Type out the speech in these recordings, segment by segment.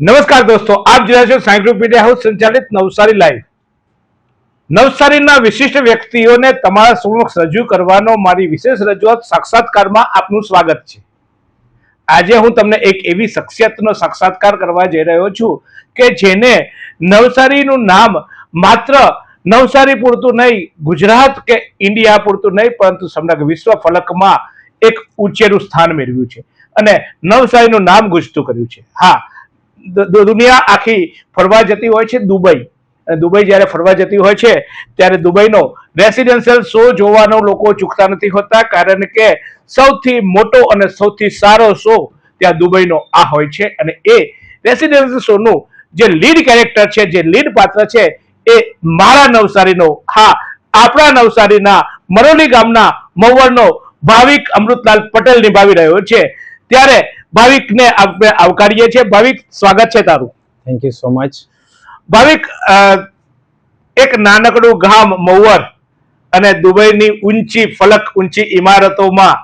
નમસ્કાર દોસ્તો, આપ જોયા છો સાઈ મીડિયા હાઉસ સંચાલિત નવસારી લાઈવ. નવસારીના વિશિષ્ટ વ્યક્તિઓને તમારા સમક્ષ રજૂ કરવાનો મારી વિશેષ રજૂઆત સાક્ષાત્કારમાં આપનું સ્વાગત છે. આજે હું તમને એક એવી શખ્સિયતનો સાક્ષાત્કાર કરવા જઈ રહ્યો છું કે જેને નવસારીનું નામ માત્ર નવસારી પૂરતું નહીં, ગુજરાત કે ઇન્ડિયા પૂરતું નહીં, પરંતુ સમગ્ર વિશ્વ ફલકમાં એક ઉચેરું સ્થાન મેળવ્યું છે. અને નવસારીનું નામ ગુજતું કર્યું છે. હા દુનિયા આખી ફરવા જતી હોય છે દુબઈ. દુબઈ જ્યારે ફરવા જતી હોય છે, ત્યારે દુબઈનો રેસિડેન્શિયલ શો જોવાનો લોકો ચૂકતા નથી હોતા, કારણ કે સૌથી મોટો અને સૌથી સારો શો ત્યાં દુબઈનો આ હોય છે. અને એ રેસિડેન્શિયલ શોનું જે લીડ કેરેક્ટર છે, જે લીડ પાત્ર છે, એ મારા નવસારીનો, હા, આપણા નવસારીના મરોલી ગામના મવરનો ભાવિક અમૃતલાલ પટેલ નિભાવી રહ્યો છે. ત્યારે ભાવિકને આપણે આવકારીએ છીએ. ભાવિક સ્વાગત છે તારું. Thank you so much Bhavik એક નાનકડું ગામ મહુવર અને દુબઈની ઊંચી ફલક ઊંચી ઇમારતોમાં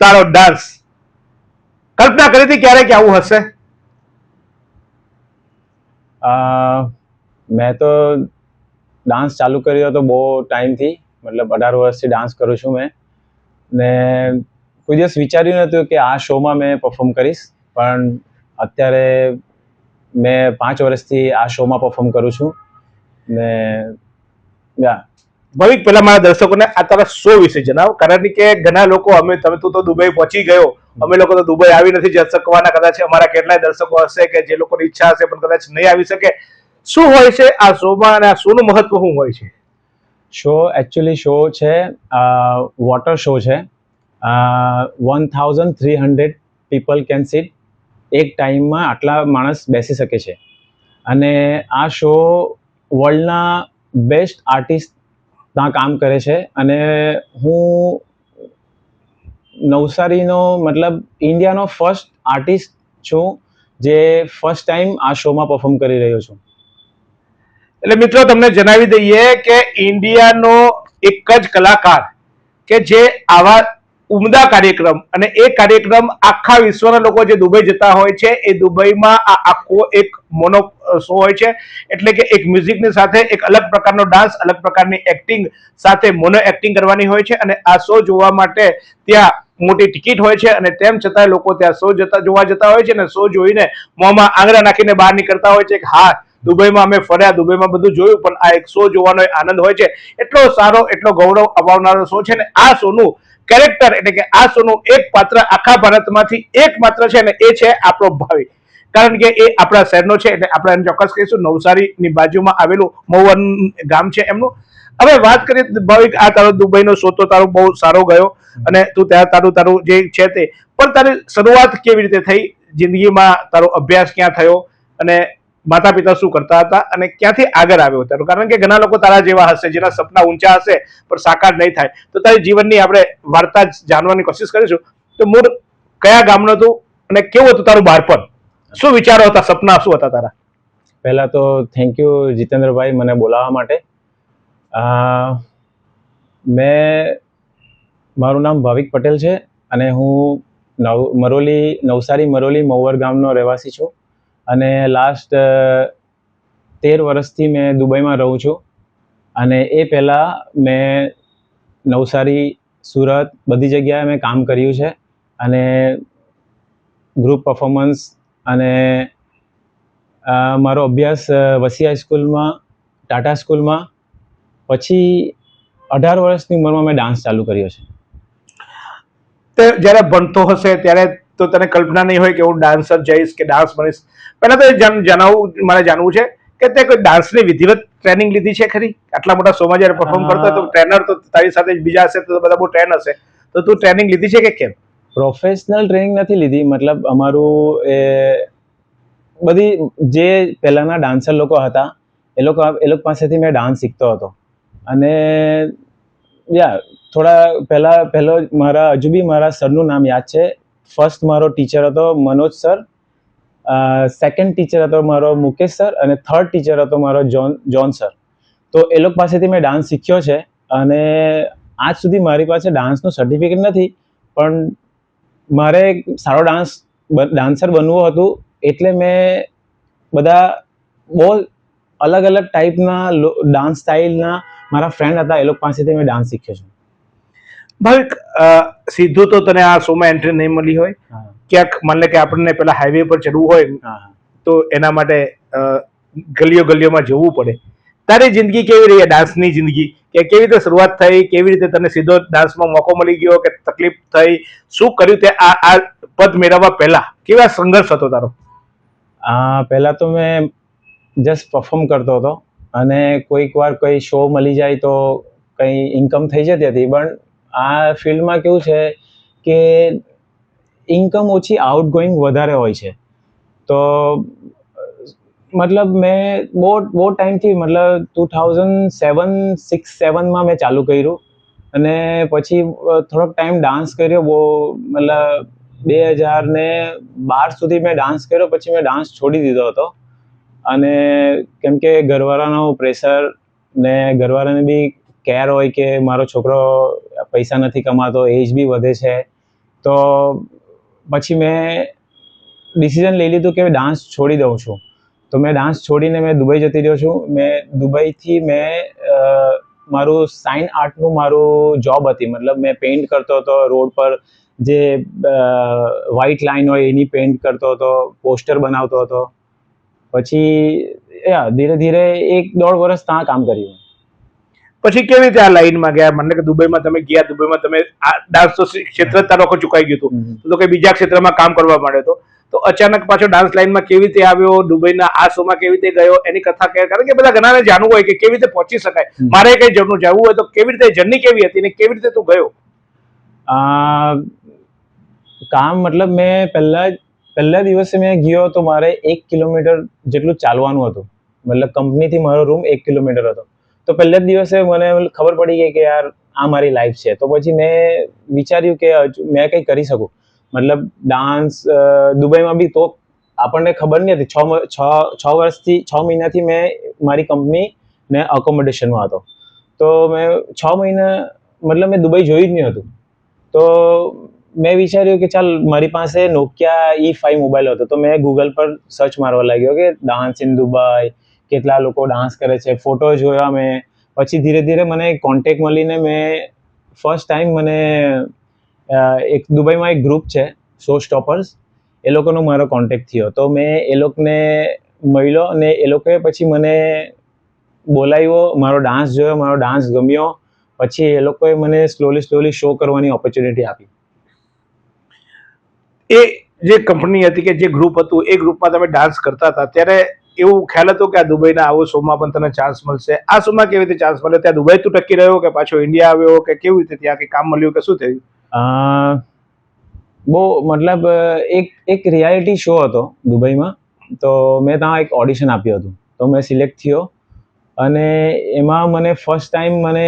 તારો ડાન્સ કલ્પના કરી હતી ક્યારે કે આવું હશે? મેં તો ડાન્સ ચાલુ કર્યો હતો બહુ ટાઈમથી મતલબ અઢાર વર્ષથી ડાન્સ કરું છું મેં. ને કોઈ દિવસ વિચાર્યું નહોતું કે આ શોમાં મેં પરફોર્મ કરીશ પણ અત્યારે મેં પાંચ વર્ષથી આ શોમાં પરફોર્મ કરું છું. ને ભાવિક પેલા મારા દર્શકોને આ તારા શો વિશે જણાવો. કારણ કે ઘણા લોકો અમે તમે તું તો દુબઈ પહોંચી ગયો. અમે લોકો તો દુબઈ આવી નથી જઈ શકવાના કદાચ અમારા કેટલાય દર્શકો હશે કે જે લોકોની ઈચ્છા હશે પણ કદાચ નહીં આવી શકે. શું હોય છે આ શોમાં અને આ શોનું મહત્વ શું હોય છે? શો એકચ્યુઅલી શો છે વોટર શો છે. One thousand three hundred people can seat એક ટાઈમમાં આટલા માણસ બેસી શકે છે. અને આ શો વર્લ્ડના બેસ્ટ આર્ટિસ્ટ ત્યાં કામ કરે છે. અને હું નવસારીનો મતલબ ઇન્ડિયાનો ફર્સ્ટ આર્ટિસ્ટ છું જે ફર્સ્ટ ટાઈમ આ શોમાં પરફોર્મ કરી રહ્યો છું. એટલે મિત્રો તમને જણાવી દઈએ કે ઇન્ડિયાનો એક જ કલાકાર કે જે આવા ઉમદા કાર્યક્રમ અને એ કાર્યક્રમ આખા વિશ્વના લોકો જે દુબઈ જતા હોય છે, એ દુબઈમાં આ આખો એક મોનો શો હોય છે. એટલે કે એક મ્યુઝિકની સાથે એક અલગ પ્રકારનો ડાન્સ, અલગ પ્રકારની એક્ટિંગ સાથે મોનો એક્ટિંગ કરવાની હોય છે અને આ શો જોવા માટે ત્યાં મોટી ટિકિટ હોય છે અને તેમ છતાં લોકો ત્યાં શો જતા, જોવા જતા હોય છે અને શો જોઈને મોંમાં આંગળા નાખીને બહાર નીકળતા હોય છે કે હા, દુબઈમાં અમે ફર્યા, દુબઈમાં બધું જોયું, પણ આ એક શો જોવાનો આનંદ હોય છે. એટલો સારો, એટલો ગૌરવ અપાવનારો શો છે ને આ શોનું કેરેક્ટર એટલે કે આ શોનું એક પાત્ર આખા ભારતમાંથી એક માત્ર છે ને એ છે આપણો ભાવિ. કારણ કે એ આપણા શહેરનો છે એટલે આપણે એને ચોક્કસ કહીશું, નવસારીની બાજુમાં આવેલું મહુવન ગામ છે એમનું. હવે વાત કરીએ ભાવિક, આ તારો દુબઈનો શો તો તારો બહુ સારો ગયો અને તું ત્યાં તારું તારું જે છે તે. પણ તારી શરૂઆત કેવી રીતે થઈ? જિંદગીમાં તારો અભ્યાસ ક્યાં થયો? અને માતા પિતા શું કરતા હતા અને ક્યાંથી આગળ આવ્યો હતો? કારણ કે ઘણા લોકો તારા જેવા હશે, જેના સપના ઊંચા હશે, પણ સાકાર નહીં થાય. તો તારી જીવનની આપણે વાર્તા જાણવાની કોશિશ કરીશું. તો મૂળ કયા ગામનું હતું અને કેવું હતું તારું બાળપણ? શું વિચારો હતા, સપના શું હતા તારા? પહેલાં તો થેન્ક યુ જીતેન્દ્રભાઈ મને બોલાવવા માટે. મેં, મારું નામ ભાવિક પટેલ છે અને હું નવ, મરોલી, નવસારી મરોલી મહુવર ગામનો રહેવાસી છું. અને લાસ્ટ તેર વર્ષથી મેં દુબઈમાં રહું છું. અને એ પહેલાં મેં નવસારી, સુરત બધી જગ્યાએ મેં કામ કર્યું છે. અને ગ્રુપ પરફોર્મન્સ અને મારો અભ્યાસ વસી હાઈસ્કૂલમાં ટાટા સ્કૂલમાં. પછી અઢાર વર્ષની ઉંમરમાં મેં ડાન્સ ચાલુ કર્યો છે. તે જ્યારે ભણતો હશે ત્યારે તો તને કલ્પના નહીં હોય કે હું ડાન્સર જઈશ કે ડાન્સ બનીશ પહેલાં તો જણાવવું મારે જાણવું છે કે તે કોઈ ડાન્સની વિધિવત ટ્રેનિંગ લીધી છે ખરી? આટલા મોટા શોમાં જ્યારે પરફોર્મ કરતો તો ટ્રેનર તો તારી સાથે બીજા હશે તો બધા બહુ ટ્રેન હશે. તો તું ટ્રેનિંગ લીધી છે કે કેમ? પ્રોફેશનલ ટ્રેનિંગ નથી લીધી. મતલબ અમારું એ બધી જે પહેલાંના ડાન્સર લોકો હતા એ લોકો એ લોકો પાસેથી મેં ડાન્સ શીખતો હતો. અને યા થોડા પહેલાં પહેલો મારા હજુ બી મારા સરનું નામ યાદ છે. ફર્સ્ટ મારો ટીચર હતો મનોજ સર સેકન્ડ ટીચર હતો મારો મુકેશ સર અને થર્ડ ટીચર હતો મારો જોન જોન સર તો એ લોકો પાસેથી મેં ડાન્સ શીખ્યો છે અને આજ સુધી મારી પાસે ડાન્સનું સર્ટિફિકેટ નથી, પણ મારે સારો ડાન્સ ડાન્સર બનવું હતું એટલે મેં બધા બહુ અલગ અલગ ટાઈપના ડાન્સ સ્ટાઇલના મારા ફ્રેન્ડ હતા એ લોકો પાસેથી મેં ડાન્સ શીખ્યો છું. ભાવિક સીધું તો તને આ શોમાં એન્ટ્રી નહીં મળી હોય. ક્યાંક માન લે કે આપણને પેલા હાઈવે પર ચડવું હોય તો એના માટે ગલીઓ ગલીઓમાં જવું પડે. તારી જિંદગી કેવી રહી ડાન્સની જિંદગી? કે કેવી રીતે શરૂઆત થઈ? કેવી રીતે તને સીધો ડાન્સમાં મોકો મળી ગયો? કે તકલીફ થઈ? શું કર્યું તે આ આ પદ મેળવવા પહેલા? કેવા સંઘર્ષ હતો તારો? આ પહેલા તો મેં જસ્ટ પરફોર્મ કરતો હતો. અને કોઈક વાર કોઈ શો મળી જાય તો કંઈ ઇન્કમ થઈ જતી હતી. પણ આ ફિલ્ડમાં કેવું છે કે ઇન્કમ ઓછી આઉટ ગોઈંગ વધારે હોય છે. તો, મતલબ મેં બહુ બહુ ટાઈમથી મતલબ ટુ થાઉઝન્ડ સેવન સિક્સ સેવનમાં મેં ચાલુ કર્યું. અને પછી થોડોક ટાઈમ ડાન્સ કર્યો, બહુ, મતલબ બે હજાર ને બાર સુધી મેં ડાન્સ કર્યો, પછી મેં ડાન્સ છોડી દીધો હતો. અને કેમ કે ઘરવાળાનો પ્રેશર ને ઘરવાળાને બી કેર હોય કે મારો છોકરો પૈસા નથી કમાતો એજ બી વધે છે, તો પછી મેં ડિસિઝન લઈ લીધું કે ડાન્સ છોડી દઉં છું. તો મેં ડાન્સ છોડીને મેં દુબઈ જતી રહ્યો છું. મેં દુબઈથી મેં મારું સાઇન આર્ટનું મારું જોબ હતી. મતલબ મેં પેઇન્ટ કરતો હતો, રોડ પર જે વ્હાઇટ લાઇન હોય એની પેઇન્ટ કરતો હતો પોસ્ટર બનાવતો હતો. પછી ધીરે ધીરે એક દોઢ વર્ષ ત્યાં કામ કર્યું. પછી કેવી રીતે આ લાઈનમાં ગયા? મને કે દુબઈમાં તમે ગયા દુબઈમાં તમે આ ડાન્સ તો ક્ષેત્ર તારો આખું ચુકાઈ ગયું હતું તો કે બીજા ક્ષેત્રમાં કામ કરવા માંડ્યો હતો તો અચાનક પાછો ડાન્સ લાઈનમાં કેવી રીતે આવ્યો? દુબઈના આ શોમાં કેવી રીતે ગયો? એની કથા કહે કારણ કે બધા ઘણાને જાણવું હોય કે કેવી રીતે પહોંચી શકાય. મારે કઈ જણનું જવું હોય તો કેવી રીતે જર્ની કેવી હતી ને કેવી રીતે તું ગયો? આ કામ મતલબ મેં પહેલા પહેલા દિવસે મેં ગયો તો મારે એક કિલોમીટર જેટલું ચાલવાનું હતું. મતલબ કંપનીથી મારો રૂમ એક કિલોમીટર હતો. તો પહેલા જ દિવસે મને ખબર પડી ગઈ કે યાર, આ મારી લાઈફ છે. તો પછી મેં વિચાર્યું કે મેં કંઈ કરી શકું. મતલબ ડાન્સ દુબઈમાં બી તો આપણને ખબર નહીં હતી. છ છ છ વર્ષથી, છ મહિનાથી મેં મારી કંપની ને અકોમોડેશનમાં હતો. તો મેં છ મહિના, મતલબ મેં દુબઈ જોયું જ નહીં હતું. તો મેં વિચાર્યું કે ચાલ, મારી પાસે નોકિયા ઈ ફાઈવ મોબાઈલ હતો. તો મેં ગૂગલ પર સર્ચ મારવા લાગ્યો કે ડાન્સ ઇન દુબઈ કેટલા લોકો ડાન્સ કરે છે ફોટો જોયા મેં. પછી ધીરે ધીરે મને કોન્ટેક મળીને મેં ફર્સ્ટ ટાઈમ મને એક દુબઈમાં એક ગ્રુપ છે શો સ્ટોપર્સ એ લોકોનો મારો કોન્ટેક થયો. તો મેં એ લોકોને મળ્યો અને એ લોકોએ પછી મને બોલાવ્યો, મારો ડાન્સ જોયો, મારો ડાન્સ ગમ્યો. પછી એ લોકોએ મને સ્લોલી સ્લોલી શો કરવાની ઓપોર્ચ્યુનિટી આપી. એ જે કંપની હતી કે જે ગ્રુપ હતું, એ ગ્રુપમાં તમે ડાન્સ કરતા હતા, ત્યારે એવું ખ્યાલ હતો કે આ દુબઈના આવો શોમાં પણ તને ચાન્સ મળશે? આ શોમાં કેવી રીતે ચાન્સ મળ્યો ત્યાં દુબઈ તું ટકી રહ્યો કે પાછો ઇન્ડિયા આવ્યો કે કેવી રીતે ત્યાં કે કામ મળ્યું કે શું થયું? બહુ મતલબ એક એક રિયાલિટી શો હતો દુબઈમાં. તો મેં ત્યાં એક ઓડિશન આપ્યું હતું. તો મેં સિલેક્ટ થયો. અને એમાં મને ફર્સ્ટ ટાઈમ મને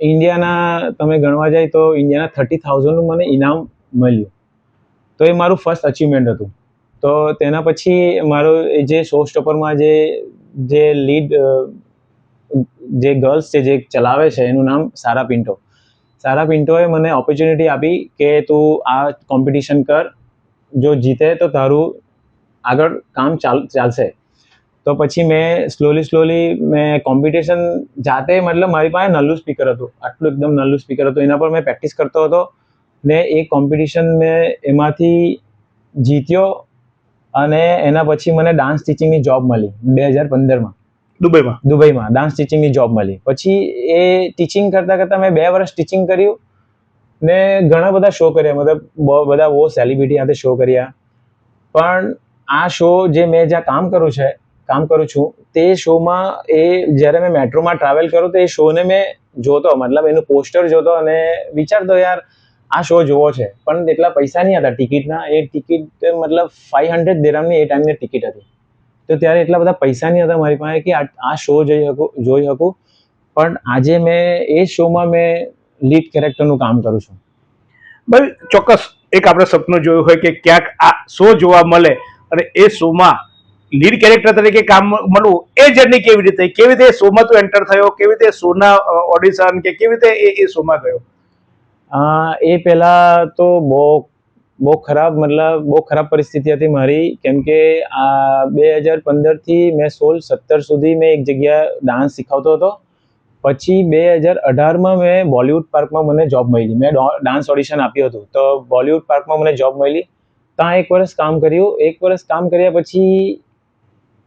ઇન્ડિયાના તમે ગણવા જાય તો ઇન્ડિયાના થર્ટી થાઉઝન્ડનું મને ઇનામ મળ્યું. તો એ મારું ફર્સ્ટ અચીવમેન્ટ હતું. તો તેના પછી મારો જે શો સ્ટોપરમાં જે જે લીડ જે ગર્લ્સ છે, જે ચલાવે છે, એનું નામ સારા પિન્ટો. સારા પિન્ટોએ મને ઓપોર્ચ્યુનિટી આપી કે તું આ કોમ્પિટિશન કર. જો જીતે તો તારું આગળ કામ ચાલ, ચાલશે. તો પછી મેં સ્લોલી સ્લોલી મેં કોમ્પિટિશન જાતે મતલબ મારી પાસે નલ્લું સ્પીકર હતું. આટલું એકદમ નલ્લું સ્પીકર હતું. એના પર મેં પ્રેક્ટિસ કરતો હતો ને એ કોમ્પિટિશન મેં એમાંથી જીત્યો અને એના પછી મને ડાન્સ ટીચિંગની જોબ મળી બે હજાર પંદરમાં. દુબઈમાં? દુબઈમાં ડાન્સ ટીચિંગની જોબ મળી. પછી એ ટીચિંગ કરતાં કરતાં મેં બે વર્ષ ટીચિંગ કર્યું ને ઘણા બધા શો કર્યા. મતલબ બહુ બધા બહુ સેલિબ્રિટી સાથે શો કર્યા. પણ આ શો જે મેં જ્યાં કામ કરું છે કામ કરું છું તે શોમાં એ જ્યારે મેં મેટ્રોમાં ટ્રાવેલ કરું તો એ શોને મેં જોતો. મતલબ એનું પોસ્ટર જોતો અને વિચારતો યાર આ શો જોવો છે. પણ એટલા પૈસા નહીં હતા ટિકિટના. એ ટિકિટ, મતલબ ફાઈવ હંડ્રેડ દેરામની એ ટાઈમની ટિકિટ હતી. તો ત્યારે એટલા બધા પૈસા નહીં હતા મારી પાસે કે આ શો જોઈ શકું જોઈ શકું પણ આજે મેં એ શોમાં મેં લીડ કેરેક્ટરનું કામ કરું છું. ભાઈ, ચોક્કસ એક આપણે સપનું જોયું હોય કે ક્યાંક આ શો જોવા મળે અને એ શોમાં લીડ કેરેક્ટર તરીકે કામ મળવું એ જર્ની કેવી રીતે કેવી રીતે શોમાં તું એન્ટર થયો, કેવી રીતે શોના ઓડિશન કે કેવી રીતે એ એ શોમાં ગયો? એ પહેલાં તો બહુ બહુ ખરાબ, મતલબ બહુ ખરાબ પરિસ્થિતિ હતી મારી. કેમ કે આ બે હજાર પંદરથી મેં સોળ સત્તર સુધી મેં એક જગ્યાએ ડાન્સ શીખવતો હતો. પછી બે હજાર અઢારમાં મેં બોલિવૂડ પાર્કમાં મને જોબ મળી. મેં ડાન્સ ઓડિશન આપ્યું હતું. તો બોલિવૂડ પાર્કમાં મને જોબ મળી. ત્યાં એક વર્ષ કામ કર્યું. એક વર્ષ કામ કર્યા પછી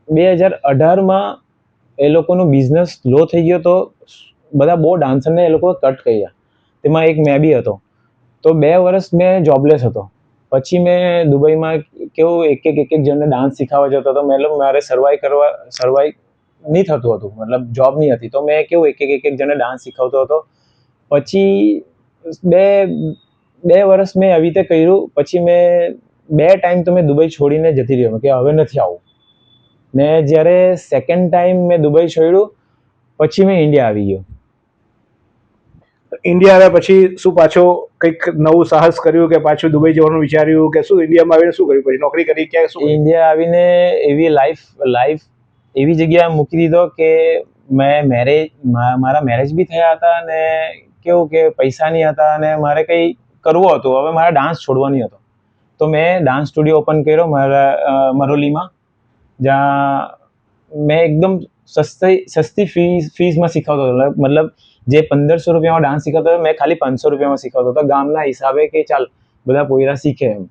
બે હજાર અઢારમાં એ લોકોનો બિઝનેસ લો થઈ ગયો તો બધા બહુ ડાન્સરને એ લોકો કટ કર્યા. તેમાં એક મેં બી હતો. તો બે વર્ષ મેં જોબલેસ હતો. પછી મેં દુબઈમાં કેવું એક એક એક એક જણને ડાન્સ શીખવા જતો હતો. મતલબ મારે સર્વાઈ કરવા સર્વાઈ નહીં થતું હતું. મતલબ જોબ નહીં હતી. તો મેં કેવું એક એક એક એક જણને ડાન્સ શીખવતો હતો. પછી બે બે વર્ષ મેં આવી રીતે કર્યું. પછી મેં બે ટાઈમ તો મેં દુબઈ છોડીને જતી રહ્યો. કે હવે નથી આવું. ને જ્યારે સેકન્ડ ટાઈમ મેં દુબઈ છોડ્યું, પછી મેં ઇન્ડિયા આવી ગયો. ઇન્ડિયા આવ્યા પછી શું પાછો કંઈક નવું સાહસ કર્યું કે પાછું દુબઈ જવાનું વિચાર્યું કે શું ઇન્ડિયામાં આવીને શું કર્યું? પછી નોકરી કરી ક્યાં શું ઇન્ડિયા આવીને એવી લાઈફ લાઈફ એવી જગ્યાએ મૂકી દીધો કે મેં મેરેજ મારા મેરેજ બી થયા હતા અને કેવું કે પૈસા નહીં હતા અને મારે કંઈ કરવું હતું. હવે મારે ડાન્સ છોડવાની હતો. તો મેં ડાન્સ સ્ટુડિયો ઓપન કર્યો મારા મરોલીમાં, જ્યાં મેં એકદમ સસ્તી સસ્તી ફીસ ફીસમાં શીખવતો હતો. મતલબ જે પંદરસો રૂપિયામાં ડાન્સ શીખવતો હતો, મેં ખાલી પાંચસો રૂપિયામાં શીખવતો હતો. ગામના હિસાબે કે ચાલ, બધા પોયરા શીખે એમ.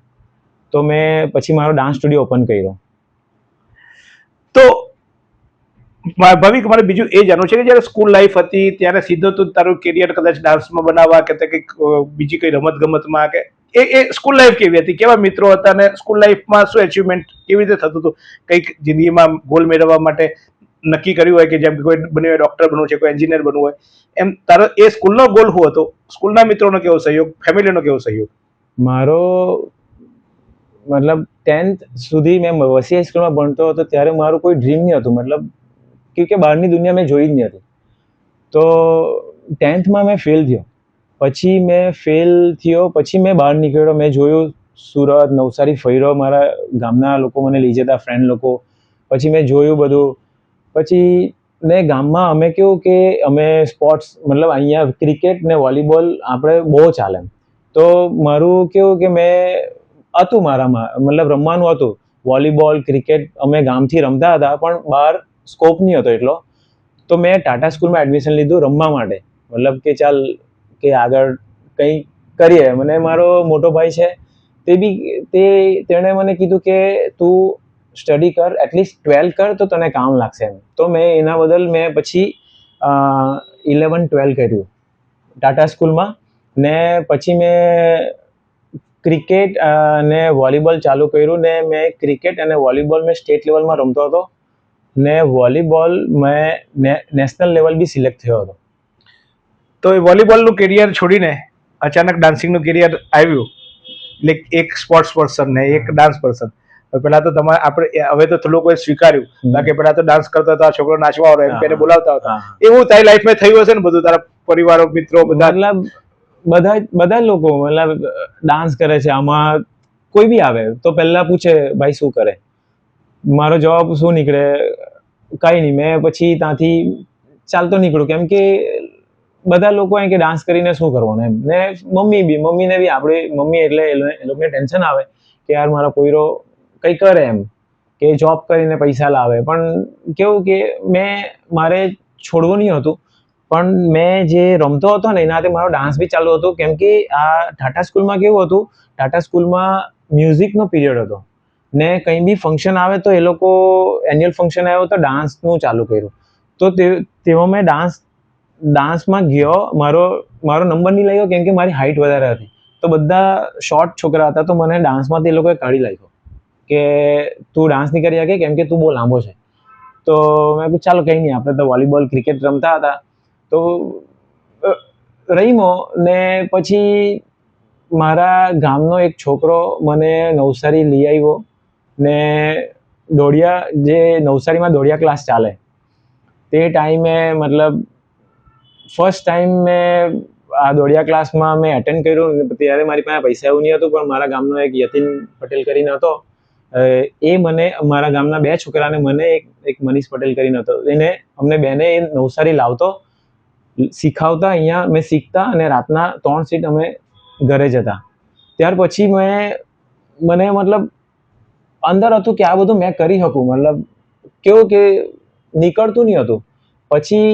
તો મેં પછી મારો ડાન્સ સ્ટુડિયો ઓપન કર્યો. તો ભાવિક, મારે બીજું એ જાણવું છે કે જ્યારે સ્કૂલ લાઈફ હતી, ત્યારે સીધો તું તારું કેરિયર કદાચ ડાન્સમાં બનાવવા કે કંઈક બીજી કઈ રમત ગમતમાં કે, એ એ સ્કૂલ લાઈફ કેવી હતી? કેવા મિત્રો હતા અને સ્કૂલ લાઈફમાં શું અચીવમેન્ટ કેવી રીતે થતું હતું? કંઈક જિંદગીમાં ગોલ મેળવવા માટે નક્કી કર્યું હોય કે જેમ કે કોઈ બન્યું હોય ડોક્ટર બનવું છે, કોઈ એન્જિનિયર બનવું હોય, એમ તારો એ સ્કૂલનો ગોલ શું હતો? સ્કૂલના મિત્રોનો કેવો સહયોગ? ફેમિલીનો કેવો સહયોગ? મારો મતલબ ટેન્થ સુધી મેં વસી સ્કૂલમાં ભણતો હતો, ત્યારે મારું કોઈ ડ્રીમ નહીં હતું. મતલબ કે કે બહારની દુનિયા મેં જોઈ જ નહીં હતી. તો ટેન્થમાં મેં ફેલ થયો. પછી મેં ફેલ થયો, પછી મેં બહાર નીકળ્યો. મેં જોયું સુરત, નવસારી ફર્યો મારા ગામના લોકો, મને લઈ જતા ફ્રેન્ડ લોકો. પછી મેં જોયું બધું. પછી ને ગામમાં અમે કેવું કે અમે સ્પોર્ટ્સ મતલબ અહીંયા ક્રિકેટ ને વોલીબોલ આપણે બહુ ચાલે તો મારું કેવું કે મેં હતું મારામાં, મતલબ રમવાનું હતું. વોલીબોલ ક્રિકેટ અમે ગામથી રમતા હતા, પણ બહાર સ્કોપ નહીં હતો એટલો. તો મેં ટાટા સ્કૂલમાં એડમિશન લીધું રમવા માટે. મતલબ કે ચાલ, કે આગળ કંઈ કરીએ. મને મારો મોટો ભાઈ છે, તે બી, તે તેણે મને કીધું કે તું સ્ટડી કર એટલીસ્ટ ટ્વેલ્વ કર તો તને કામ લાગશે એમ. તો મેં એના બદલ મેં પછી ઇલેવન ટ્વેલ્વ કર્યું. ટાટા સ્કૂલમાં ને પછી મેં ક્રિકેટ અને વોલીબોલ ચાલુ કર્યું. ને મેં ક્રિકેટ અને વોલીબોલ મેં સ્ટેટ લેવલમાં રમતો હતો. ને વોલીબોલ મેં નેશનલ લેવલ બી સિલેક્ટ થયો હતો. તો એ વોલીબોલનું કેરિયર છોડીને અચાનક ડાન્સિંગનું કેરિયર આવ્યું. એટલે એક સ્પોર્ટ્સ પર્સન ને, એક ડાન્સ પર્સન પેલા તો તમારે આપણે હવે તો લોકોએ સ્વીકાર્યું. બાકી પેલા તો ડાન્સ કરતા હતા છોકરો નાચવા વાળો એમ કે બોલાવતા હતા. એવું તારી લાઈફમાં થયું હશે ને બધું તારા પરિવારો મિત્રો બધા? મતલબ બધા બધા લોકો મતલબ ડાન્સ કરે છે. આમાં કોઈ બી આવે તો પહેલા પૂછે ભાઈ શું કરે? મારો જવાબ શું નીકળે? કઈ નહીં. મેં પછી ત્યાંથી ચાલતો નીકળું. કેમ કે બધા લોકો એમ કે ડાન્સ કરીને શું કરવાનું એમ. ને મમ્મી બી મમ્મીને બી આપણે મમ્મી એટલે એ લોકોને ટેન્શન આવે કે યાર મારો કોઈરો કંઈ કરે એમ, કે જોબ કરીને પૈસા લાવે. પણ કેવું કે મેં, મારે છોડવું નહીં હતું. પણ મેં જે રમતો હતો ને, એનાથી મારો ડાન્સ બી ચાલુ હતો. કેમ કે આ ટાટા સ્કૂલમાં કેવું હતું, ટાટા સ્કૂલમાં મ્યુઝિકનો પીરિયડ હતો. ને કંઈ બી ફંક્શન આવે તો એ લોકો એન્યુઅલ ફંક્શન આવ્યો તો ડાન્સનું ચાલુ કર્યું. તો તે તેમાં મેં ડાન્સ ડાન્સમાં ગયો. મારો મારો નંબર નહીં લાગ્યો કેમ કે મારી હાઇટ વધારે હતી. તો બધા શોર્ટ છોકરા હતા તો મને ડાન્સમાંથી એ લોકોએ કાઢી લાગ્યો કે તું ડાન્સ નહીં કરી શકે કેમ કે તું બહુ લાંબો છે. તો મેં કહ્યું ચાલો કંઈ નહીં, આપણે તો વોલીબોલ, ક્રિકેટ રમતા હતા. તો રહીમો ને પછી મારા ગામનો એક છોકરો મને નવસારી લઈ આવ્યો ને દોડિયા, જે નવસારીમાં દોડિયા ક્લાસ ચાલે. તે ટાઈમે મતલબ ફર્સ્ટ ટાઈમ મેં આ દોડિયા ક્લાસમાં મેં એટેન્ડ કર્યું ત્યારે મારી પાસે પૈસા એવું નહીં હતું પણ મારા ગામનો એક યતિન પટેલ કરીને હતો. એ મને મારા ગામના બે છોકરાને મને એક એક મનીષ પટેલ કરીને હતો. એને અમને બેને એ નવસારી લાવતો, શીખાવતા, અહીંયા મેં શીખતા અને રાતના ત્રણ સીટ અમે ઘરે જતા. ત્યાર પછી મેં, મને મતલબ અંદર હતું કે આ બધું મેં કરી શકું. મતલબ કેવું કે નીકળતું નહીં હતું. પછી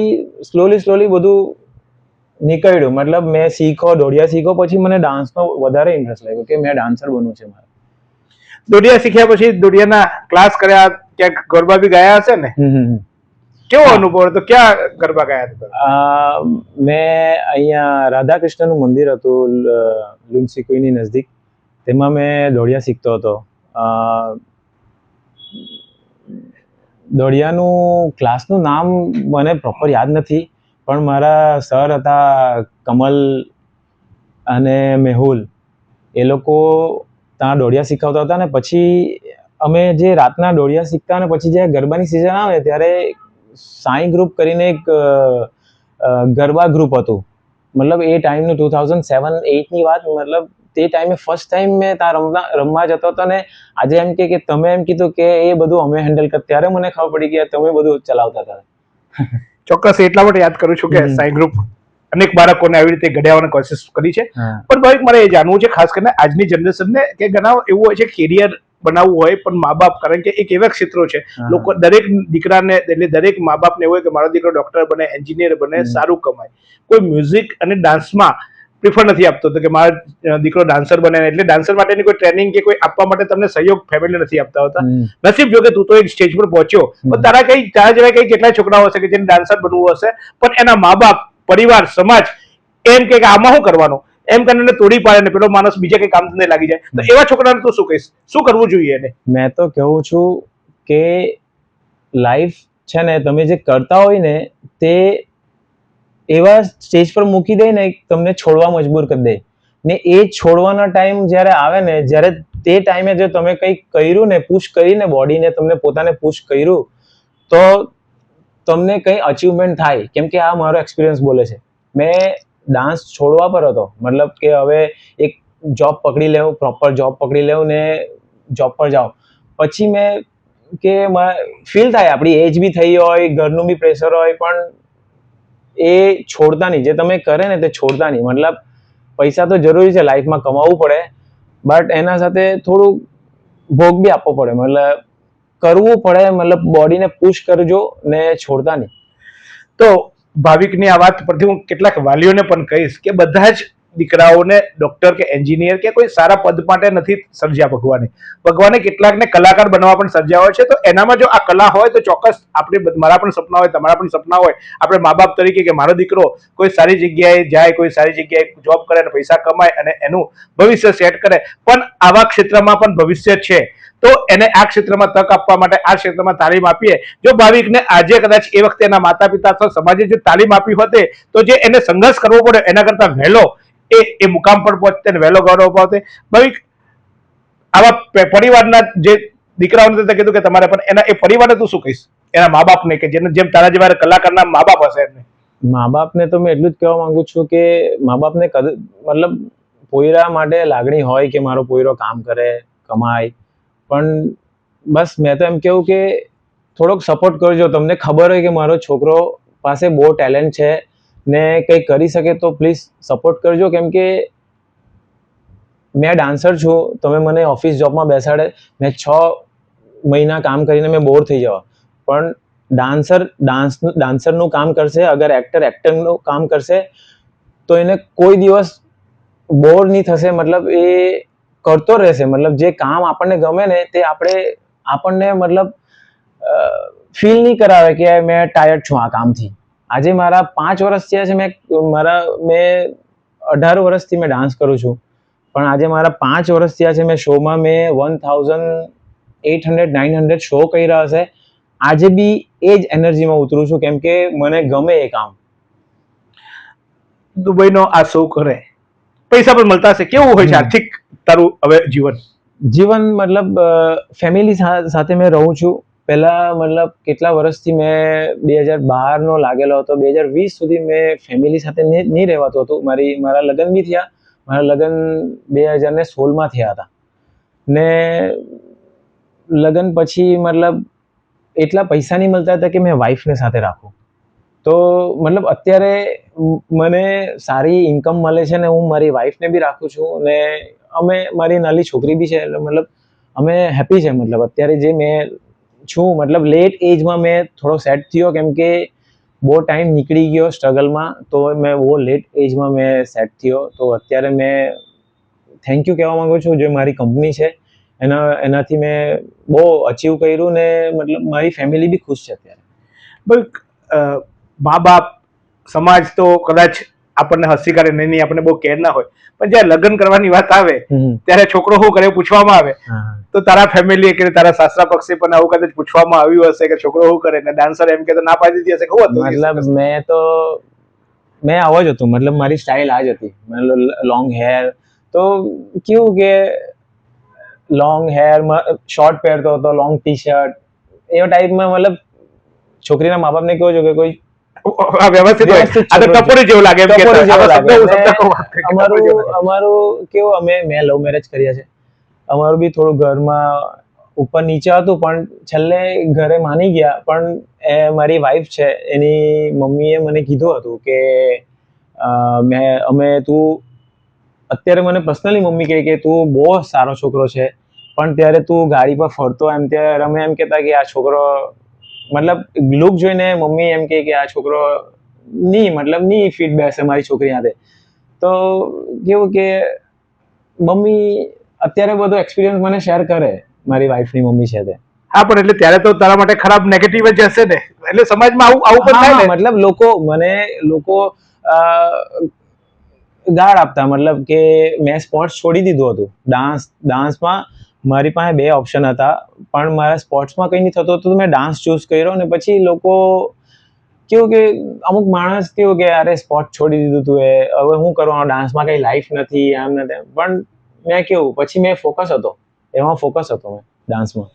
સ્લોલી સ્લોલી બધું નીકળ્યું. મતલબ મેં શીખો, દોડિયા શીખો, પછી મને ડાન્સનો વધારે ઇન્ટરેસ્ટ લાગ્યો કે મેં ડાન્સર બનવું છે મારે. દોડિયા શીખ્યા પછી દોડિયાના ક્લાસ કર્યા ક્યાંક ગરબા બી ગયા હશે ને? કેવો અનુભવ હતો? ક્યાં ગરબા ગયા હતા મેં અહીંયા રાધાકૃષ્ણનું મંદિર હતું લુન્સીકુઈની નજદીક તેમાં મેં દોડિયા શીખતો હતો. દોઢિયાનું દોડિયાનું ક્લાસનું નામ મને પ્રોપર યાદ નથી પણ મારા સર હતા કમલ અને મેહુલ. એ લોકો ત્યાં દોડિયા શીખવતા હતા ને પછી અમે જે રાતના દોડિયા શીખતા અને પછી જે ગરબાની સિઝન આવે ત્યારે સાંઈ ગ્રુપ કરીને એક ગરબા ગ્રુપ હતું. મતલબ એ ટાઈમનું ટુ થાઉઝન્ડ સેવન એઇટની વાત મતલબ તે ટાઈમે ફર્સ્ટ ટાઈમ મેં ત્યાં રમવા રમવા જતો હતો ને આજે એમ કે કે તમે એમ કીધું કે એ બધું અમે હેન્ડલ કર ત્યારે મને ખબર પડી કે તમે બધું ચલાવતા હતા. ચોક્કસ એટલા માટે યાદ કરું છું કે સાઈ ગ્રુપ અનેક બાળકોને આવી રીતે ઘડ્યાવાની કોશિશ કરી છે. પણ ભાઈ મારે એ જાણવું છે ખાસ કરીને આજની જનરેશનને કે ઘણા એવું હોય છે કેરિયર બનાવવું હોય પણ મા બાપ કારણ કે એક એવા ક્ષેત્રો છે. લોકો દરેક દીકરાને એટલે દરેક મા બાપને એવું હોય કે મારો દીકરો ડોક્ટર બને એન્જિનિયર બને સારું કમાય. કોઈ મ્યુઝિક અને ડાન્સમાં પ્રિફર નથી આપતો તો કે મારો દીકરો ડાન્સર બને. એટલે ડાન્સર માટેની કોઈ ટ્રેનિંગ કે કોઈ આપવા માટે તમને સહયોગ ફેમિલી નથી આપતા હોતા. નસીબ જો કે તું તો એક સ્ટેજ પર પહોંચ્યો. પણ તારા કઈ તારા જેવા કઈ કેટલા છોકરાઓ હશે કે જેને ડાન્સર બનવું હશે? પણ એના મા બાપ પરિવાર સમાજ એમ કે કે આમાં શું કરવાનું? એમ કરીને તોડી પાડે ને પેલો માણસ બીજા કઈ કામ ધંધે લાગી જાય. તો એવા છોકરાને તું શું કહીશ? શું કરવું જોઈએ એને? મેં તો કહું છું કે લાઈફ છે ને તમે જે કરતા હોય ને તે એવા સ્ટેજ પર મૂકી દે ને તમને છોડવા મજબૂર કરી દે. ને એ છોડવાના ટાઈમ જ્યારે આવે ને જ્યારે તે ટાઈમે જો તમે કંઈક કર્યું ને પુશ કરીને બોડીને તમને પોતાને પુશ કર્યું તો તમને કંઈ અચીવમેન્ટ થાય, કેમ કે આ મારો એક્સપિરિયન્સ બોલે છે. મેં ડાન્સ છોડવા પર હતો, મતલબ કે હવે એક જોબ પકડી લેવું પ્રોપર જોબ પકડી લેવું ને જોબ પર જાઓ. પછી મેં કે ફીલ થાય, આપણી એજ બી થઈ હોય, ઘરનું બી પ્રેશર હોય, પણ એ છોડતા નહીં. જે તમે કરે ને તે છોડતા નહીં. મતલબ પૈસા તો જરૂરી છે લાઈફમાં કમાવવું પડે બટ એના સાથે થોડું ભોગ બી આપવો પડે. મતલબ કરવું પડે, મતલબ બોડીને પુશ કરજો ને છોડતા નહીં. તો ભાવિકની આ વાત પરથી હું કેટલાક વાલીઓને પણ કહીશ કે બધા જ દીકરાઓને ડોક્ટર કે એન્જિનિયર કે કોઈ સારા પદ માટે નથી સર્જ્યા ભગવાને. ભગવાને કેટલાકને કલાકાર બનવા પણ સર્જ્યા હોય છે. તો એનામાં જો આ કલા હોય તો ચોક્કસ આપણે મારા પણ સપના હોય, તમારા પણ સપના હોય. આપણે મા બાપ તરીકે કે મારો દીકરો કોઈ સારી જગ્યાએ જાય, કોઈ સારી જગ્યાએ જોબ કરે અને પૈસા કમાય અને એનું ભવિષ્ય સેટ કરે. પણ આવા ક્ષેત્રમાં પણ ભવિષ્ય છે. તો એને આ ક્ષેત્રમાં તક આપવા માટે આ ક્ષેત્રમાં તાલીમ આપીએ. જો ભાવિકને આજે કદાચ એ વખતે એના માતા પિતા અથવા સમાજે જો તાલીમ આપી હોતે, તો જે એને સંઘર્ષ કરવો પડે એના કરતા વહેલો એ એ મુકામ પર પહોંચતે અને વહેલો ગૌરવ પાવતે ભાવિક, આવા પરિવારના જે દીકરાઓને તે કીધું કે તમારે પણ એના એ પરિવારને તું શું કહીશ? એના મા બાપને કે જેને, જેમ તારા જેવા કલાકારના મા બાપ હશે એમને. મા બાપને તો મેં એટલું જ કહેવા માંગુ છું કે મા બાપને મતલબ પોયરા માટે લાગણી હોય કે મારો પોયરો કામ કરે, કમાય પણ બસ મેં તો એમ કેવું કે થોડોક સપોર્ટ કરજો. તમને ખબર હોય કે મારો છોકરો પાસે બહુ ટેલેન્ટ છે ને કંઈ કરી શકે તો પ્લીઝ સપોર્ટ કરજો. કેમ કે મેં ડાન્સર છું. તમે મને ઓફિસ જોબમાં બેસાડે. મેં છ મહિના કામ કરીને મેં બોર થઈ જવા. પણ ડાન્સર ડાન્સ ડાન્સરનું કામ કરશે. અગર એક્ટર એક્ટરનું કામ કરશે તો એને કોઈ દિવસ બોર નહીં થશે. મતલબ એ કરતો રહેશે. મતલબ જે કામ આપણને ગમે ને તે આપણે આપણને મતલબ ફીલ નહીં કરાવે કે મેં ટાયર્ડ છું આ કામથી. આજે મારા પાંચ વર્ષ થયા છે, મેં, મારા, મેં અઢાર વર્ષથી મેં ડાન્સ કરું છું. પણ આજે મારા પાંચ વર્ષ થયા છે, મેં શોમાં મેં one thousand eight hundred nine hundred show કર્યા હશે. આજે બી એ જ એનર્જીમાં ઉતરું છું, કેમ કે મને ગમે એ કામ. દુબઈનો આ શો કરે. પૈસા પણ મળતા હશે. કેવું હોય છે આર્થિક તારું હવે જીવન? જીવન મતલબ ફેમિલી સાથે મેં રહું છું. પહેલા મતલબ કેટલા વર્ષથી મેં બે હજાર બારનો લાગેલો હતો. બે હજાર વીસ સુધી મેં ફેમિલી સાથે નહીં નહીં રહેવાતું હતું. મારી મારા લગ્ન બી થયા. મારા લગ્ન બે હજાર ને સોળમાં થયા હતા. ને લગ્ન પછી મતલબ એટલા પૈસા નહીં મળતા હતા કે મેં વાઈફને સાથે રાખું. તો મતલબ અત્યારે મને સારી ઇન્કમ મળે છે ને હું મારી વાઈફને બી રાખું છું ને અમે મારી નાની છોકરી બી છે એટલે મતલબ અમે હેપી છે મતલબ અત્યારે જે મેં છું મતલબ લેટ એજમાં મેં થોડો સેટ થયો કેમ કે બહુ ટાઈમ નીકળી ગયો સ્ટ્રગલમાં તો મેં બહુ લેટ એજમાં મેં સેટ થયો. તો અત્યારે મેં થેન્ક યુ કહેવા માંગુ છું જે મારી કંપની છે એના એનાથી મેં બહુ અચીવ કર્યું ને મતલબ મારી ફેમિલી બી ખુશ છે અત્યારે. અ, મા બાપ સમાજ તો કદાચ આપણને હસી કરે નહીં નહીં આપણને બહુ કેર ના હોય. પણ જ્યારે લગ્ન કરવાની વાત આવે ત્યારે છોકરો શું કરે પૂછવામાં આવે. તો તારા ફેમિલી કે તારા સાસરા પક્ષે પણ આવું કદાચ પૂછવામાં આવ્યું હશે કે છોકરો શું કરે ને ડાન્સર એમ કે તો ના પાડી દીધી હશે ખબર હતું મતલબ મેં તો મેં આવો જ હતું. મતલબ મારી સ્ટાઇલ આ જ હતી. મતલબ લોંગ હેર તો કેવું કે લોંગ હેર શોર્ટ પહેરતો હતો લોંગ ટી શર્ટ એવા ટાઈપમાં મતલબ છોકરીના મા બાપને કેવું છે કે કોઈ વ્યવસ્થિત હોય. ટપોરી જેવું લાગે એમ કે અમારું અમારું કેવું અમે મેં લવ મેરેજ કર્યા છે. અમારું બી થોડું ઘરમાં ઉપર નીચે હતું પણ છેલ્લે ઘરે માની ગયા. પણ એ મારી વાઈફ છે એની મમ્મીએ મને કીધું હતું કે મેં અમે તું અત્યારે મને પર્સનલી મમ્મી કહે કે તું બહુ સારો છોકરો છે પણ ત્યારે તું ગાડી પર ફરતો એમ ત્યારે અમે એમ કહેતા કે આ છોકરો મતલબ લુક જોઈને મમ્મી એમ કે આ છોકરો નહીં મતલબ નહીં ફિટ બેસે મારી છોકરી સાથે તો કેવું કે મમ્મી અત્યારે બધો એક્સપિરિયન્સ મને શેર કરે મારી વાઈફની મમ્મી છે તે હા પણ એટલે ત્યારે તો તારા માટે ખરાબ નેગેટિવ જ હશે ને? એટલે સમાજમાં આવું આવું પણ થાય ને? મતલબ લોકો મને લોકો ગાળ આપતા. મતલબ કે મેં સ્પોર્ટ્સ છોડી દીધું હતું. ડાન્સ ડાન્સમાં મારી પાસે બે ઓપ્શન હતા, પણ મારા સ્પોર્ટ્સમાં કંઈ નહીં થતું હતું મેં ડાન્સ ચૂઝ કર્યો અને પછી લોકો કેવું કે અમુક માણસ કેવું કે, અરે સ્પોર્ટ છોડી દીધું તું એ, હવે હું કરવાનો ડાન્સમાં કંઈ લાઈફ નથી આમ ને તેમ. પણ મેં કેવું, પછી મેં ફોકસ હતો, એમાં ફોકસ હતો મેં. ડાન્સમાં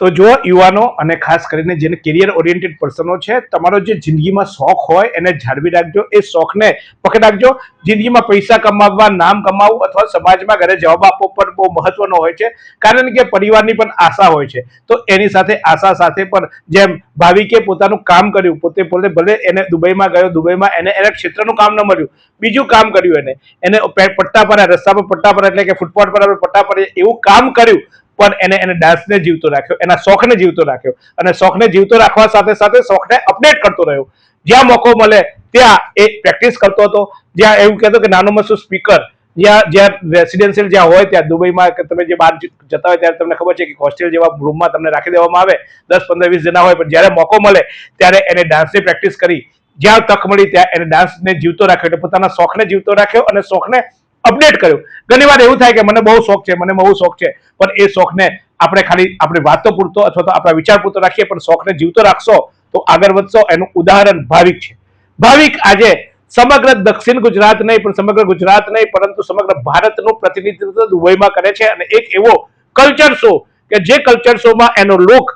તો જો યુવાનો અને ખાસ કરીને જેને કેરિયર ઓરિએન્ટેડ પર્સનો છે, તમારો જે જિંદગીમાં શોખ હોય એને જાળવી રાખજો. એ શોખને પકડી રાખજો. જિંદગીમાં પૈસા કમાવવા, નામ કમાવવું અથવા સમાજમાં ઘરે જવાબ આપવો પણ બહુ મહત્વનો હોય છે. કારણ કે પરિવારની પણ આશા હોય છે. તો એની સાથે આશા સાથે પણ જેમ ભાવિકે પોતાનું કામ કર્યું, પોતે પોતે ભલે એને દુબઈમાં ગયો, દુબઈમાં એને એના ક્ષેત્રનું કામ ન મળ્યું, બીજું કામ કર્યું એને. એને પટ્ટા પર, રસ્તા પર પટ્ટા પર એટલે કે ફૂટપાથ પર પટ્ટા પર એવું કામ કર્યું પણ એને એને ડાન્સને જીવતો રાખ્યો, એના શોખને જીવતો રાખ્યો અને શોખને જીવતો રાખવા સાથે સાથે શોખને અપડેટ કરતો રહ્યો. જ્યાં મોકો મળે ત્યાં એ પ્રેક્ટિસ કરતો હતો. જ્યાં એવું કહેતો કે નાનું મસું સ્પીકર, જ્યાં જ્યાં રેસિડેન્શિયલ જ્યાં હોય ત્યાં દુબઈમાં કે તમે જે બહાર જતા હોય ત્યારે તમને ખબર છે કે હોસ્ટેલ જેવા રૂમમાં તમને રાખી દેવામાં આવે, દસ, પંદર, વીસ જણા હોય, પણ જ્યારે મોકો મળે ત્યારે એને ડાન્સની પ્રેક્ટિસ કરી. જ્યાં તક મળી ત્યાં એને ડાન્સને જીવતો રાખ્યો, એટલે પોતાના શોખને જીવતો રાખ્યો અને શોખને અપડેટ કર્યો. ઘણી વાર એવું થાય કે મને બહુ શોખ છે, મને બહુ શોખ છે, પણ એ શોખને આપણે ખાલી આપણી વાતો પૂરતો અથવા તો આપણા વિચાર પૂરતો રાખીએ, પણ શોખને જીવતો રાખશો, તો આગળ વધશો, એનું ઉદાહરણ ભાવિક છે. ભાવિક આજે સમગ્ર દક્ષિણ ગુજરાત નહીં, પણ સમગ્ર ગુજરાત નહીં, પરંતુ સમગ્ર ભારતનું પ્રતિનિધિત્વ દુબઈમાં કરે છે. અને એક એવો કલ્ચર શો કે જે કલ્ચર શોમાં એનો લુક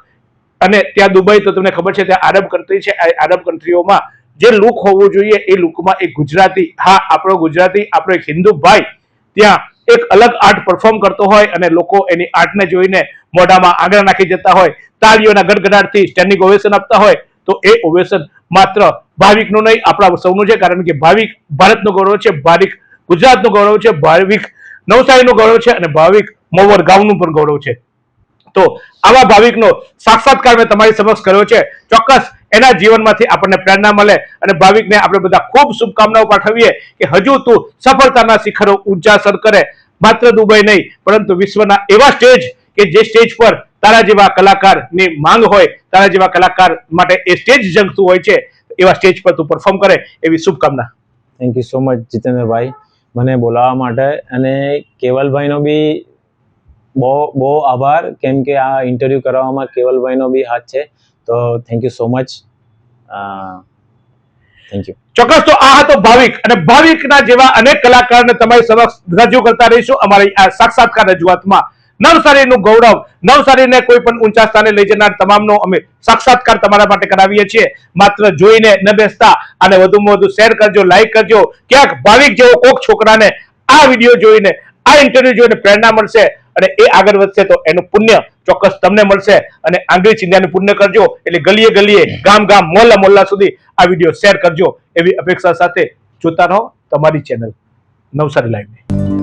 અને ત્યાં દુબઈ તો તમને ખબર છે, ત્યાં આરબ કન્ટ્રી છે આરબ કન્ટ્રીઓમાં જે લુક હોવું જોઈએ એ લુકમાં એક ગુજરાતી, હા, આપણો ગુજરાતી, આપણો એક હિન્દુ ભાઈ ત્યાં એક અલગ આર્ટ પરફોર્મ કરતો હોય અને લોકો એની આર્ટને જોઈને મોઢામાં આગળ નાખી જતા હોય, તાળીઓના ગડગડાટથી સ્ટેન્ડિંગ ઓવેશન આપતા હોય, તો એ ઓવેશન માત્ર ભાવિકનું નહીં, આપણા સૌનું છે, કારણ કે ભાવિક ભારતનું ગૌરવ છે, ભાવિક ગુજરાતનું ગૌરવ છે, ભાવિક નવસારીનું ગૌરવ છે અને ભાવિક મોવર ગામનું પણ ગૌરવ છે. તો આવા ભાવિકનો સાક્ષાત્કાર મેં તમારી સમક્ષ કર્યો છે. ચોક્કસ એના જીવનમાંથી આપણને પ્રેરણા મળે અને ભાવિકને આપણે બધા ખૂબ શુભકામનાઓ પાઠવીએ કે હજુ તું સફળતાના શિખરો ઊંચા સર કરે. માત્ર દુબઈ નહીં, પરંતુ વિશ્વના એવા સ્ટેજ કે જે સ્ટેજ પર તારા જેવા કલાકારની માંગ હોય, તારા જેવા કલાકાર માટે એ સ્ટેજ જંગતું હોય છે, એવા સ્ટેજ પર તું પરફોર્મ કરે એવી શુભકામના. Thank you so much Jitendrabhai, મને બોલાવવા માટે અને કેવલભાઈનો બી બહુ બહુ આભાર, કેમ કે આ ઇન્ટરવ્યૂ કરવામાં કેવલભાઈનો બી હાથ છે. તો thank you so much thank you ચોક્કસ તો આ હતો ભાવિક અને ભાવિકના જેવા અનેક કલાકારને તમારી સમક્ષ રજૂ કરતા રહીશું અમારી આ સાક્ષાત્કાર રજૂઆતમાં. નવસારીનું ગૌરવ, નવસારીને કોઈ પણ ઊંચા સ્થાને લઈ જનાર તમામનો અમે સાક્ષાત્કાર તમારા માટે કરાવીએ છીએ. માત્ર જોઈને ન બેસતા અને વધુમાં વધુ શેર કરજો લાઈક કરજો. ક્યાંક ભાવિક જેવો કોક છોકરાને આ વીડિયો જોઈને આ ઇન્ટરવ્યુ જોઈને પ્રેરણા મળશે અને એ આગળ વધશે તો એનું પુણ્ય ચોક્કસ તમને મળશે. અને આંગળી ચિંધ્યાનું પુણ્ય કરજો. એટલે ગલીએ ગલીએ, ગામ ગામ મોલ્લા મોલ્લા સુધી આ વીડિયો શેર કરજો. એવી અપેક્ષા સાથે જોતા રહો તમારી ચેનલ નવસારી લાઈવ